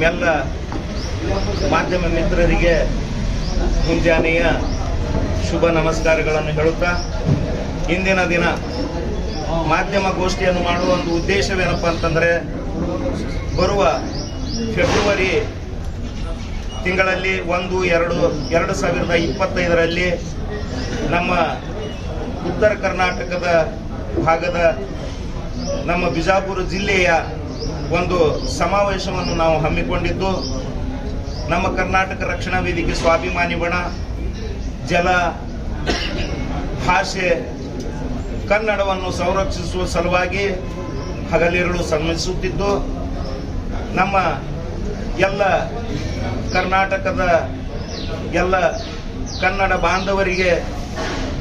ನಿಮ್ಮೆಲ್ಲ ಮಾಧ್ಯಮ ಮಿತ್ರರಿಗೆ ಮುಂಜಾನೆಯ ಶುಭ ನಮಸ್ಕಾರಗಳನ್ನು ಹೇಳುತ್ತಾ, ಇಂದಿನ ದಿನ ಮಾಧ್ಯಮ ಗೋಷ್ಠಿಯನ್ನು ಮಾಡುವ ಒಂದು ಉದ್ದೇಶವೇನಪ್ಪ ಅಂತಂದರೆ, ಬರುವ ಫೆಬ್ರವರಿ ತಿಂಗಳಲ್ಲಿ ಒಂದು, ಎರಡು ಎರಡು ಸಾವಿರದ ಇಪ್ಪತ್ತೈದರಲ್ಲಿ ನಮ್ಮ ಉತ್ತರ ಕರ್ನಾಟಕದ ಭಾಗದ ನಮ್ಮ ಬಿಜಾಪುರ ಜಿಲ್ಲೆಯ ಒಂದು ಸಮಾವೇಶವನ್ನು ನಾವು ಹಮ್ಮಿಕೊಂಡಿದ್ದು, ನಮ್ಮ ಕರ್ನಾಟಕ ರಕ್ಷಣಾ ವೇದಿಕೆ ಸ್ವಾಭಿಮಾನಿ ಬಣ, ಜಲ, ಭಾಷೆ, ಕನ್ನಡವನ್ನು ಸಂರಕ್ಷಿಸುವ ಸಲುವಾಗಿ ಹಗಲಿರುಳು ಶ್ರಮಿಸುತ್ತಿದ್ದು ನಮ್ಮ ಎಲ್ಲ ಕರ್ನಾಟಕದ ಎಲ್ಲ ಕನ್ನಡ ಬಾಂಧವರಿಗೆ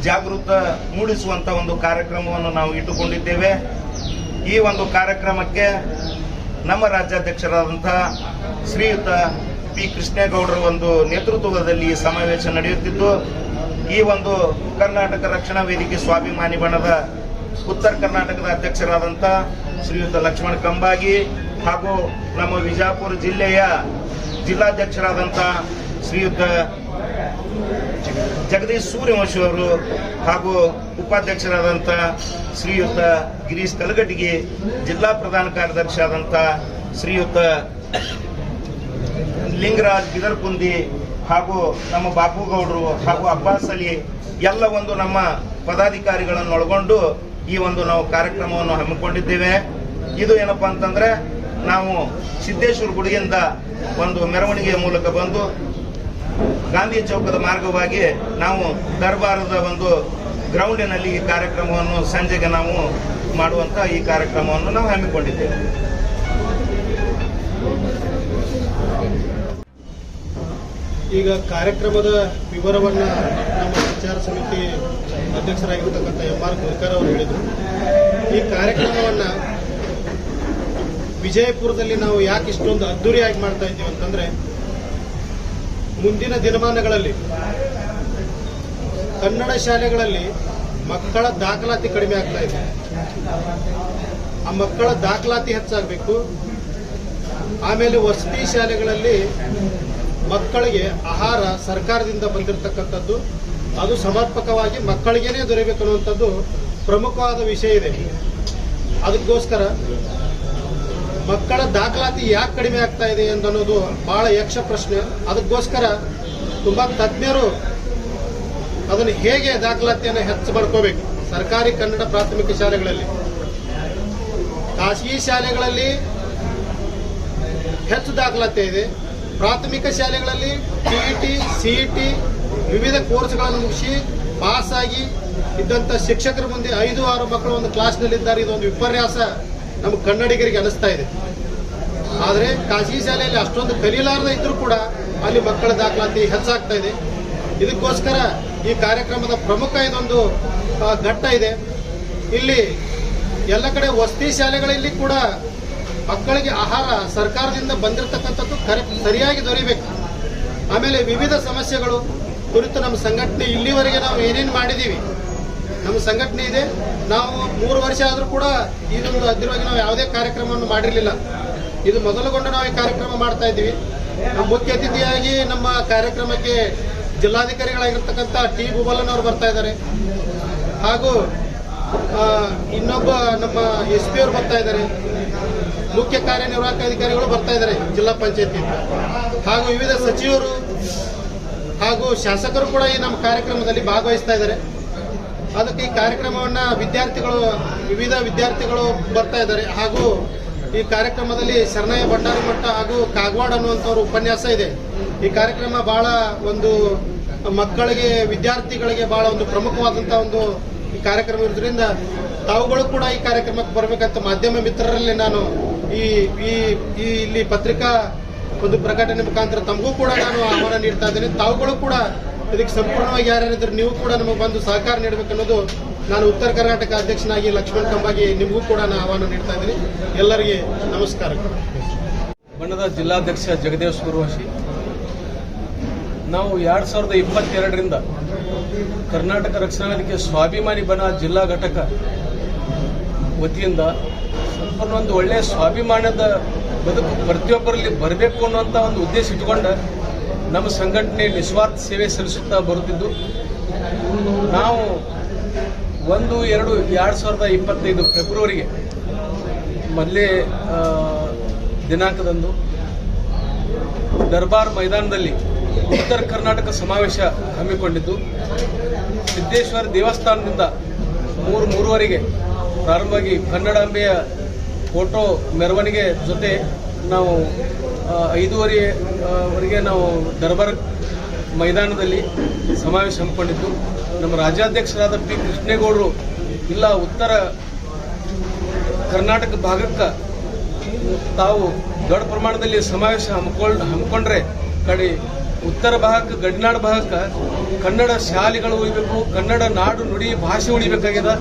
ಜಾಗೃತ ಮೂಡಿಸುವಂಥ ಒಂದು ಕಾರ್ಯಕ್ರಮವನ್ನು ನಾವು ಇಟ್ಟುಕೊಂಡಿದ್ದೇವೆ. ಈ ಒಂದು ಕಾರ್ಯಕ್ರಮಕ್ಕೆ ನಮ್ಮ ರಾಜ್ಯಾಧ್ಯಕ್ಷರಾದಂಥ ಶ್ರೀಯುತ ಪಿ. ಕೃಷ್ಣೇಗೌಡರ ಒಂದು ನೇತೃತ್ವದಲ್ಲಿ ಈ ಸಮಾವೇಶ ನಡೆಯುತ್ತಿದ್ದು, ಈ ಒಂದು ಕರ್ನಾಟಕ ರಕ್ಷಣಾ ವೇದಿಕೆ ಸ್ವಾಭಿಮಾನಿ ಬಣದ ಉತ್ತರ ಕರ್ನಾಟಕದ ಅಧ್ಯಕ್ಷರಾದಂಥ ಶ್ರೀಯುತ ಲಕ್ಷ್ಮಣ ಕಂಬಾಗಿ ಹಾಗೂ ನಮ್ಮ ವಿಜಾಪುರ ಜಿಲ್ಲೆಯ ಜಿಲ್ಲಾಧ್ಯಕ್ಷರಾದಂಥ ಶ್ರೀಯುತ ಜಗದೀಶ್ ಸೂರ್ಯವಂಶ ಅವರು ಹಾಗೂ ಉಪಾಧ್ಯಕ್ಷರಾದಂಥ ಶ್ರೀಯುತ ಗಿರೀಶ್ ಕಲಗಟ್ಟಿಗೆ ಜಿಲ್ಲಾ ಪ್ರಧಾನ ಕಾರ್ಯದರ್ಶಿ ಆದಂಥ ಶ್ರೀಯುತ ಲಿಂಗರಾಜ್ ಬಿದರ್ಕುಂದಿ ಹಾಗೂ ನಮ್ಮ ಬಾಪುಗೌಡರು ಹಾಗೂ ಅಬ್ಬಾಸ್ ಅಲಿ ಎಲ್ಲ ಒಂದು ನಮ್ಮ ಪದಾಧಿಕಾರಿಗಳನ್ನು ಒಳಗೊಂಡು ಈ ಒಂದು ನಾವು ಕಾರ್ಯಕ್ರಮವನ್ನು ಹಮ್ಮಿಕೊಂಡಿದ್ದೇವೆ. ಇದು ಏನಪ್ಪಾ ಅಂತಂದ್ರೆ ನಾವು ಸಿದ್ದೇಶ್ವರ ಗುಡಿಯಿಂದ ಒಂದು ಮೆರವಣಿಗೆಯ ಮೂಲಕ ಬಂದು ಗಾಂಧಿ ಚೌಕದ ಮಾರ್ಗವಾಗಿ ನಾವು ದರ್ಬಾರದ ಒಂದು ಗ್ರೌಂಡಿನಲ್ಲಿ ಈ ಕಾರ್ಯಕ್ರಮವನ್ನು ಸಂಜೆಗೆ ನಾವು ಮಾಡುವಂತ ಈ ಕಾರ್ಯಕ್ರಮವನ್ನು ನಾವು ಹಮ್ಮಿಕೊಂಡಿದ್ದೇವೆ. ಈಗ ಕಾರ್ಯಕ್ರಮದ ವಿವರವನ್ನ ನಮ್ಮ ಪ್ರಚಾರ ಸಮಿತಿ ಅಧ್ಯಕ್ಷರಾಗಿರ್ತಕ್ಕಂಥ ಎಂ ಆರ್ ಗುರ್ಕರ್ ಅವರು ಹೇಳಿದರು. ಈ ಕಾರ್ಯಕ್ರಮವನ್ನ ವಿಜಯಪುರದಲ್ಲಿ ನಾವು ಯಾಕೆ ಇಷ್ಟೊಂದು ಅದ್ದೂರಿಯಾಗಿ ಮಾಡ್ತಾ ಇದ್ದೀವಿ ಅಂತಂದ್ರೆ ಮುಂದಿನ ದಿನಮಾನಗಳಲ್ಲಿ ಕನ್ನಡ ಶಾಲೆಗಳಲ್ಲಿ ಮಕ್ಕಳ ದಾಖಲಾತಿ ಕಡಿಮೆ ಆಗ್ತಾ ಇದೆ. ಆ ಮಕ್ಕಳ ದಾಖಲಾತಿ ಹೆಚ್ಚಾಗಬೇಕು. ಆಮೇಲೆ ವಸತಿ ಶಾಲೆಗಳಲ್ಲಿ ಮಕ್ಕಳಿಗೆ ಆಹಾರ ಸರ್ಕಾರದಿಂದ ಬಂದಿರತಕ್ಕಂಥದ್ದು, ಅದು ಸಮರ್ಪಕವಾಗಿ ಮಕ್ಕಳಿಗೇನೆ ದೊರೆಯಬೇಕು ಅನ್ನುವಂಥದ್ದು ಪ್ರಮುಖವಾದ ವಿಷಯ ಇದೆ. ಅದಕ್ಕೋಸ್ಕರ ಮಕ್ಕಳ ದಾಖಲಾತಿ ಯಾಕೆ ಕಡಿಮೆ ಆಗ್ತಾ ಇದೆ ಅನ್ನೋದು ಬಹಳ ಯಕ್ಷ ಪ್ರಶ್ನೆ. ಅದಕ್ಕೋಸ್ಕರ ತುಂಬಾ ತಜ್ಞರು ಅದನ್ನು ಹೇಗೆ ದಾಖಲಾತಿಯನ್ನು ಹೆಚ್ಚು ಮಾಡ್ಕೋಬೇಕು ಸರ್ಕಾರಿ ಕನ್ನಡ ಪ್ರಾಥಮಿಕ ಶಾಲೆಗಳಲ್ಲಿ. ಖಾಸಗಿ ಶಾಲೆಗಳಲ್ಲಿ ಹೆಚ್ಚು ದಾಖಲಾತಿ ಇದೆ. ಪ್ರಾಥಮಿಕ ಶಾಲೆಗಳಲ್ಲಿ ಟಿಇಟಿ ಸಿಇಟಿ ವಿವಿಧ ಕೋರ್ಸ್ಗಳನ್ನು ಮುಗಿಸಿ ಪಾಸ್ ಆಗಿ ಇದ್ದಂಥ ಶಿಕ್ಷಕರ ಮುಂದೆ ಐದು ಆರು ಮಕ್ಕಳು ಒಂದು ಕ್ಲಾಸ್ನಲ್ಲಿದ್ದಾರೆ ಇದೊಂದು ವಿಪರ್ಯಾಸ. ನಮ್ಮ ಕನ್ನಡಿಗರಿಗೆ ಅನಿಸ್ತಾ ಇದೆ. ಆದರೆ ಖಾಸಗಿ ಶಾಲೆಯಲ್ಲಿ ಅಷ್ಟೊಂದು ಕಲೀಲಾರದೆ ಇದ್ರೂ ಕೂಡ ಅಲ್ಲಿ ಮಕ್ಕಳ ದಾಖಲಾತಿ ಹೆಚ್ಚಾಗ್ತಾ ಇದೆ. ಇದಕ್ಕೋಸ್ಕರ ಈ ಕಾರ್ಯಕ್ರಮದ ಪ್ರಮುಖ ಇದೊಂದು ಘಟ್ಟ ಇದೆ. ಇಲ್ಲಿ ಎಲ್ಲ ಕಡೆ ವಸತಿ ಶಾಲೆಗಳಲ್ಲಿ ಕೂಡ ಮಕ್ಕಳಿಗೆ ಆಹಾರ ಸರ್ಕಾರದಿಂದ ಬಂದಿರತಕ್ಕಂಥದ್ದು ಸರಿಯಾಗಿ ದೊರೆಯಬೇಕು. ಆಮೇಲೆ ವಿವಿಧ ಸಮಸ್ಯೆಗಳು ಕುರಿತು ನಮ್ಮ ಸಂಘಟನೆ ಇಲ್ಲಿವರೆಗೆ ನಾವು ಏನೇನು ಮಾಡಿದ್ದೀವಿ ನಮ್ಮ ಸಂಘಟನೆ ಇದೆ. ನಾವು ಮೂರು ವರ್ಷ ಆದರೂ ಕೂಡ ಇದೊಂದು ಅದ್ರವಾಗಿ ನಾವು ಯಾವುದೇ ಕಾರ್ಯಕ್ರಮವನ್ನು ಮಾಡಿರಲಿಲ್ಲ. ಇದು ಮೊದಲುಗೊಂಡು ನಾವು ಈ ಕಾರ್ಯಕ್ರಮ ಮಾಡ್ತಾ ಇದ್ದೀವಿ. ನಮ್ಮ ಮುಖ್ಯ ಅತಿಥಿಯಾಗಿ ನಮ್ಮ ಕಾರ್ಯಕ್ರಮಕ್ಕೆ ಜಿಲ್ಲಾಧಿಕಾರಿಗಳಾಗಿರ್ತಕ್ಕಂಥ ಟಿ ಭೂಬಲನ್ ಅವರು ಬರ್ತಾ ಇದ್ದಾರೆ. ಹಾಗೂ ಇನ್ನೊಬ್ಬ ನಮ್ಮ ಎಸ್ ಪಿ ಅವರು ಬರ್ತಾ ಇದ್ದಾರೆ. ಮುಖ್ಯ ಕಾರ್ಯನಿರ್ವಾಹಕ ಅಧಿಕಾರಿಗಳು ಬರ್ತಾ ಇದ್ದಾರೆ ಜಿಲ್ಲಾ ಪಂಚಾಯತಿ. ಹಾಗೂ ವಿವಿಧ ಸಚಿವರು ಹಾಗೂ ಶಾಸಕರು ಕೂಡ ಈ ನಮ್ಮ ಕಾರ್ಯಕ್ರಮದಲ್ಲಿ ಭಾಗವಹಿಸ್ತಾ ಇದ್ದಾರೆ. ಅದಕ್ಕೆ ಈ ಕಾರ್ಯಕ್ರಮವನ್ನ ವಿದ್ಯಾರ್ಥಿಗಳು, ವಿವಿಧ ವಿದ್ಯಾರ್ಥಿಗಳು ಬರ್ತಾ ಇದ್ದಾರೆ. ಹಾಗೂ ಈ ಕಾರ್ಯಕ್ರಮದಲ್ಲಿ ಶರಣಯ್ಯ ಭಂಡಾರಿ ಮಠ ಹಾಗೂ ಕಾಗವಾಡ ಅನ್ನುವಂಥವ್ರ ಉಪನ್ಯಾಸ ಇದೆ. ಈ ಕಾರ್ಯಕ್ರಮ ಬಹಳ ಒಂದು ಮಕ್ಕಳಿಗೆ, ವಿದ್ಯಾರ್ಥಿಗಳಿಗೆ ಬಹಳ ಒಂದು ಪ್ರಮುಖವಾದಂಥ ಒಂದು ಕಾರ್ಯಕ್ರಮ ಇರೋದ್ರಿಂದ ತಾವುಗಳು ಕೂಡ ಈ ಕಾರ್ಯಕ್ರಮಕ್ಕೆ ಬರಬೇಕಂತ ಮಾಧ್ಯಮ ಮಿತ್ರರಲ್ಲಿ ನಾನು ಈ ಈ ಈ ಇಲ್ಲಿ ಪತ್ರಿಕಾ ಒಂದು ಪ್ರಕಟಣೆ ಮುಖಾಂತರ ತಮಗೂ ಕೂಡ ನಾನು ಆಹ್ವಾನ ನೀಡ್ತಾ ಇದ್ದೇನೆ. ತಾವುಗಳು ಕೂಡ ಇದಕ್ಕೆ ಸಂಪೂರ್ಣವಾಗಿ ಯಾರ್ಯಾರಿದ್ರೆ ನೀವು ಕೂಡ ನಮಗೆ ಬಂದು ಸಹಕಾರ ನೀಡಬೇಕು ಅನ್ನೋದು ನಾನು ಉತ್ತರ ಕರ್ನಾಟಕ ಅಧ್ಯಕ್ಷನಾಗಿ ಲಕ್ಷ್ಮಣ್ ಕಂಬಾಗಿ ನಿಮಗೂ ಕೂಡ ನಾನು ಆಹ್ವಾನ ನೀಡ್ತಾ ಇದ್ದೀನಿ. ಎಲ್ಲರಿಗೆ ನಮಸ್ಕಾರ ಬಣ್ಣದ ಜಿಲ್ಲಾಧ್ಯಕ್ಷ ಜಗದೇವ್ ಸೂರ್ಯವಂಶಿ, ನಾವು ಎರಡು ಸಾವಿರದ ಇಪ್ಪತ್ತೆರಡರಿಂದ ಕರ್ನಾಟಕ ರಕ್ಷಣಾ ವೇದಿಕೆ ಸ್ವಾಭಿಮಾನಿ ಬಣ ಜಿಲ್ಲಾ ಘಟಕ ವತಿಯಿಂದ ಸಂಪೂರ್ಣ ಒಂದು ಒಳ್ಳೆಯ ಸ್ವಾಭಿಮಾನದ ಬದುಕು ಪ್ರತಿಯೊಬ್ಬರಲ್ಲಿ ಬರಬೇಕು ಅನ್ನುವಂಥ ಒಂದು ಉದ್ದೇಶ ಇಟ್ಕೊಂಡು ನಮ್ಮ ಸಂಘಟನೆ ನಿಸ್ವಾರ್ಥ ಸೇವೆ ಸಲ್ಲಿಸುತ್ತಾ ಬರುತ್ತಿದ್ದು, ನಾವು ಒಂದು, ಎರಡು ಎರಡು ಸಾವಿರದ ಇಪ್ಪತ್ತೈದು ಫೆಬ್ರವರಿಗೆ ಮೊದಲೇ ದಿನಾಂಕದಂದು ದರ್ಬಾರ್ ಮೈದಾನದಲ್ಲಿ ಉತ್ತರ ಕರ್ನಾಟಕ ಸಮಾವೇಶ ಹಮ್ಮಿಕೊಂಡಿದ್ದು, ಸಿದ್ದೇಶ್ವರ ದೇವಸ್ಥಾನದಿಂದ ಮೂರು, ಮೂರುವರೆಗೆ ಪ್ರಾರಂಭವಾಗಿ ಕನ್ನಡಾಂಬೆಯ ಫೋಟೋ ಮೆರವಣಿಗೆ ಜೊತೆ ನಾವು ಐದೂವರೆ ವರೆಗೆ ನಾವು ದರ್ಬಾರ್ ಮೈದಾನದಲ್ಲಿ ಸಮಾವೇಶ ಹಮ್ಮಿಕೊಂಡಿದ್ದು. ನಮ್ಮ ರಾಜ್ಯಾಧ್ಯಕ್ಷರಾದ ಪಿ. ಕೃಷ್ಣೇಗೌಡರು ಇಲ್ಲ, ಉತ್ತರ ಕರ್ನಾಟಕ ಭಾಗಕ್ಕೆ ತಾವು ದೊಡ್ಡ ಪ್ರಮಾಣದಲ್ಲಿ ಸಮಾವೇಶ ಹಮ್ಮಿಕೊಂಡು ಹಮ್ಮಿಕೊಂಡ್ರೆ ಕಡೆ ಉತ್ತರ ಭಾಗಕ್ಕೆ, ಗಡಿನಾಡು ಭಾಗಕ್ಕೆ ಕನ್ನಡ ಶಾಲೆಗಳು ಉಳಿಬೇಕು, ಕನ್ನಡ ನಾಡು ನುಡಿ ಭಾಷೆ ಉಳಿಬೇಕಾಗ್ಯದ.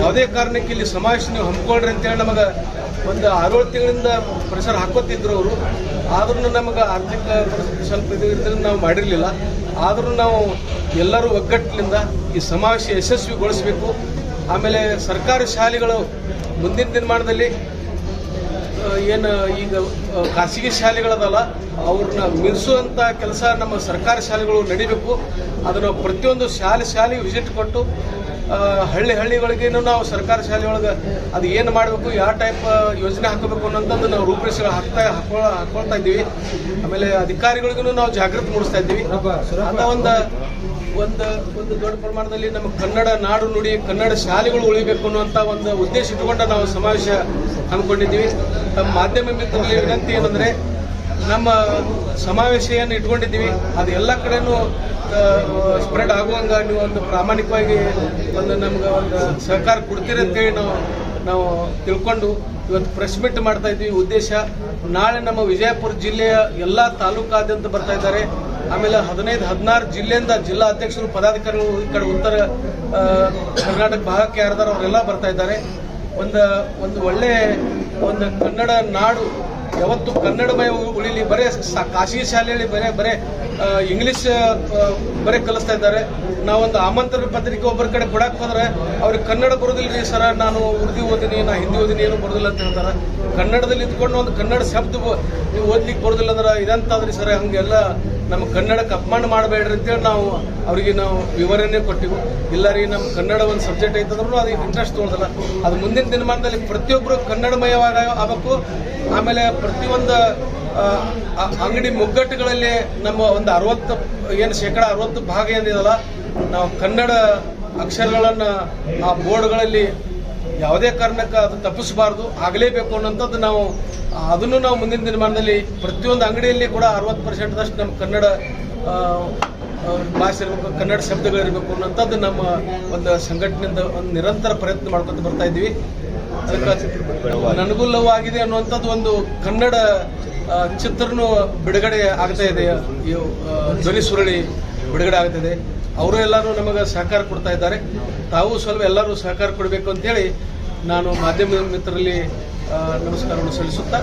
ಯಾವುದೇ ಕಾರಣಕ್ಕೆ ಇಲ್ಲಿ ಸಮಾವೇಶ ನೀವು ಹಮ್ಮಿಕೊಳ್ಳ್ರಿ ಅಂತೇಳಿ ನಮಗೆ ಒಂದು ಆರೇಳು ತಿಂಗಳಿಂದ ಪ್ರೆಷರ್ ಹಾಕೋತಿದ್ರು ಅವರು. ಆದ್ರೂ ನಮಗೆ ಆರ್ಥಿಕ ಪರಿಸ್ಥಿತಿ ಸ್ವಲ್ಪ ಇದು ನಾವು ಮಾಡಿರಲಿಲ್ಲ. ಆದರೂ ನಾವು ಎಲ್ಲರೂ ಒಗ್ಗಟ್ಟಿನಿಂದ ಈ ಸಮಾವೇಶ ಯಶಸ್ವಿಗೊಳಿಸಬೇಕು. ಆಮೇಲೆ ಸರ್ಕಾರಿ ಶಾಲೆಗಳು ಮುಂದಿನ ದಿನಮಾನದಲ್ಲಿ ಏನು ಈಗ ಖಾಸಗಿ ಶಾಲೆಗಳದಲ್ಲ ಅವ್ರನ್ನ ಮೀರಿಸುವಂಥ ಕೆಲಸ ನಮ್ಮ ಸರ್ಕಾರಿ ಶಾಲೆಗಳು ನಡಿಬೇಕು. ಅದನ್ನು ಪ್ರತಿಯೊಂದು ಶಾಲೆ ಶಾಲೆಗೆ ವಿಸಿಟ್ ಕೊಟ್ಟು ಹಳ್ಳಿ ಹಳ್ಳಿಗಳಿಗೇನು ನಾವು ಸರ್ಕಾರಿ ಶಾಲೆಯೊಳಗೆ ಒಳಗೆ ಅದು ಏನು ಮಾಡಬೇಕು ಯಾವ ಟೈಪ್ ಯೋಜನೆ ಹಾಕಬೇಕು ಅನ್ನೋಂಥದ್ದು ನಾವು ರೂಪರೇಷೆಗಳು ಹಾಕ್ತಾ ಹಾಕೊ ಹಾಕೊಳ್ತಾ ಇದ್ದೀವಿ. ಆಮೇಲೆ ಅಧಿಕಾರಿಗಳಿಗೂ ನಾವು ಜಾಗೃತಿ ಮೂಡಿಸ್ತಾ ಇದ್ದೀವಿ. ಅಂತ ಒಂದು ಒಂದು ಒಂದು ದೊಡ್ಡ ಪ್ರಮಾಣದಲ್ಲಿ ನಮ್ಮ ಕನ್ನಡ ನಾಡು ನುಡಿ, ಕನ್ನಡ ಶಾಲೆಗಳು ಉಳಿಬೇಕು ಅನ್ನುವಂಥ ಒಂದು ಉದ್ದೇಶ ಇಟ್ಟುಕೊಂಡು ನಾವು ಸಮಾವೇಶ ಹಮ್ಮಿಕೊಂಡಿದ್ದೀವಿ. ತಮ್ಮ ಮಾಧ್ಯಮ ಮಿತ್ರರಲ್ಲಿ ವಿನಂತಿ ಏನಂದರೆ, ನಮ್ಮ ಸಮಾವೇಶವನ್ನು ಇಟ್ಕೊಂಡಿದ್ದೀವಿ ಅದು ಎಲ್ಲ ಕಡೆನೂ ಸ್ಪ್ರೆಡ್ ಆಗುವಂಗ ನೀವು ಒಂದು ಪ್ರಾಮಾಣಿಕವಾಗಿ ಒಂದು ನಮ್ಗೆ ಒಂದು ಸಹಕಾರ ಕೊಡ್ತೀರಿ ಅಂತೇಳಿ ನಾವು ನಾವು ತಿಳ್ಕೊಂಡು ಇವತ್ತು ಪ್ರೆಸ್ ಮೀಟ್ ಮಾಡ್ತಾ ಇದ್ವಿ ಉದ್ದೇಶ, ನಾಳೆ ನಮ್ಮ ವಿಜಯಪುರ ಜಿಲ್ಲೆಯ ಎಲ್ಲ ತಾಲೂಕಾದ್ಯಂತ ಬರ್ತಾ ಇದ್ದಾರೆ. ಆಮೇಲೆ ಹದಿನೈದು, ಹದಿನಾರು ಜಿಲ್ಲೆಯಿಂದ ಜಿಲ್ಲಾ ಅಧ್ಯಕ್ಷರು, ಪದಾಧಿಕಾರಿಗಳು ಈ ಕಡೆ ಉತ್ತರ ಕರ್ನಾಟಕ ಭಾಗಕ್ಕೆ ಯಾರ್ದಾರ ಅವರೆಲ್ಲ ಬರ್ತಾ ಇದ್ದಾರೆ. ಒಂದು ಒಂದು ಒಳ್ಳೆ, ಒಂದು ಕನ್ನಡ ನಾಡು, ಯಾವತ್ತು ಕನ್ನಡಮಯ ಉಳಿಲಿ, ಬರೀ ಖಾಸಗಿ ಶಾಲೆಯಲ್ಲಿ ಬರೇ ಬರೇ ಇಂಗ್ಲೀಷ್ ಬರೇ ಕಲಿಸ್ತಾ ಇದ್ದಾರೆ. ನಾವೊಂದು ಆಮಂತ್ರಣ ಪತ್ರಿಕೆ ಒಬ್ಬರ ಕಡೆ ಕೊಡಕ್ಕೆ ಹೋದ್ರೆ ಅವ್ರಿಗೆ ಕನ್ನಡ ಬರೋದಿಲ್ರಿ ಸರ, ನಾನು ಉರ್ದು ಓದಿನಿ, ನಾ ಹಿಂದಿ ಓದಿನಿ, ಏನು ಬರೋದಿಲ್ಲ ಅಂತ ಹೇಳ್ತಾರೆ. ಕನ್ನಡದಲ್ಲಿ ಇದ್ಕೊಂಡು ಒಂದು ಕನ್ನಡ ಶಬ್ದ ನೀವು ಓದ್ಲಿಕ್ಕೆ ಬರೋದಿಲ್ಲ ಅಂದ್ರೆ ಇದಂತಾದ್ರಿ ಸರ್, ಹಂಗೆಲ್ಲ ನಮ್ಮ ಕನ್ನಡಕ್ಕೆ ಅಪಮಾನ ಮಾಡಬೇಡ್ರಿ ಅಂತೇಳಿ ನಾವು ಅವರಿಗೆ ನಾವು ವಿವರಣೆ ಕೊಟ್ಟಿವು. ಇಲ್ಲ ರೀ ನಮ್ಮ ಕನ್ನಡ ಒಂದು ಸಬ್ಜೆಕ್ಟ್ ಐತಂದ್ರೂ ಅದಕ್ಕೆ ಇಂಟ್ರೆಸ್ಟ್ ತೊಗೊಳೋದಿಲ್ಲ ಅದು ಮುಂದಿನ ದಿನಮಾನದಲ್ಲಿ ಪ್ರತಿಯೊಬ್ಬರು ಕನ್ನಡಮಯವಾಗ ಆಗಬೇಕು. ಆಮೇಲೆ ಪ್ರತಿಯೊಂದು ಅಂಗಡಿ ಮುಗ್ಗಟ್ಟುಗಳಲ್ಲಿ ನಮ್ಮ ಒಂದು ಅರವತ್ತು, ಏನು ಶೇಕಡ ಅರವತ್ತು ಭಾಗ ಏನಿದಲ್ಲ, ನಾವು ಕನ್ನಡ ಅಕ್ಷರಗಳನ್ನು ಆ ಬೋರ್ಡ್ಗಳಲ್ಲಿ ಯಾವುದೇ ಕಾರಣಕ್ಕೆ ಅದು ತಪ್ಪಿಸಬಾರ್ದು, ಆಗಲೇಬೇಕು ಅನ್ನೋಂಥದ್ದು ನಾವು ಅದನ್ನು ನಾವು ಮುಂದಿನ ದಿನಮಾನದಲ್ಲಿ ಪ್ರತಿಯೊಂದು ಅಂಗಡಿಯಲ್ಲಿ ಕೂಡ ಅರವತ್ತು ಪರ್ಸೆಂಟ್ದಷ್ಟು ನಮ್ಮ ಕನ್ನಡ ಭಾಷೆ ಇರಬೇಕು, ಕನ್ನಡ ಶಬ್ದಗಳಿರಬೇಕು ಅನ್ನೋಂಥದ್ದು ನಮ್ಮ ಒಂದು ಸಂಘಟನೆಯಿಂದ ಒಂದು ನಿರಂತರ ಪ್ರಯತ್ನ ಮಾಡ್ಕೊತ ಬರ್ತಾ ಇದ್ದೀವಿ. ಅದಕ್ಕೆ ನನಗೂ ಲವ್ ಆಗಿದೆ ಅನ್ನುವಂಥದ್ದು ಒಂದು ಕನ್ನಡ ಚಿತ್ರನೂ ಬಿಡುಗಡೆ ಆಗ್ತಾ ಇದೆ. ಧ್ವನಿ ಸುರಳಿ ಬಿಡುಗಡೆ ಆಗ್ತದೆ ಅವರು ಎಲ್ಲರೂ ನಮಗೆ ಸಹಕಾರ ಕೊಡ್ತಾ ಇದ್ದಾರೆ. ತಾವು ಸ್ವಲ್ಪ ಎಲ್ಲರೂ ಸಹಕಾರ ಕೊಡಬೇಕು ಅಂತೇಳಿ ನಾನು ಮಾಧ್ಯಮ ಮಿತ್ರರಲ್ಲಿ ನಮಸ್ಕಾರವನ್ನು ಸಲ್ಲಿಸುತ್ತಾ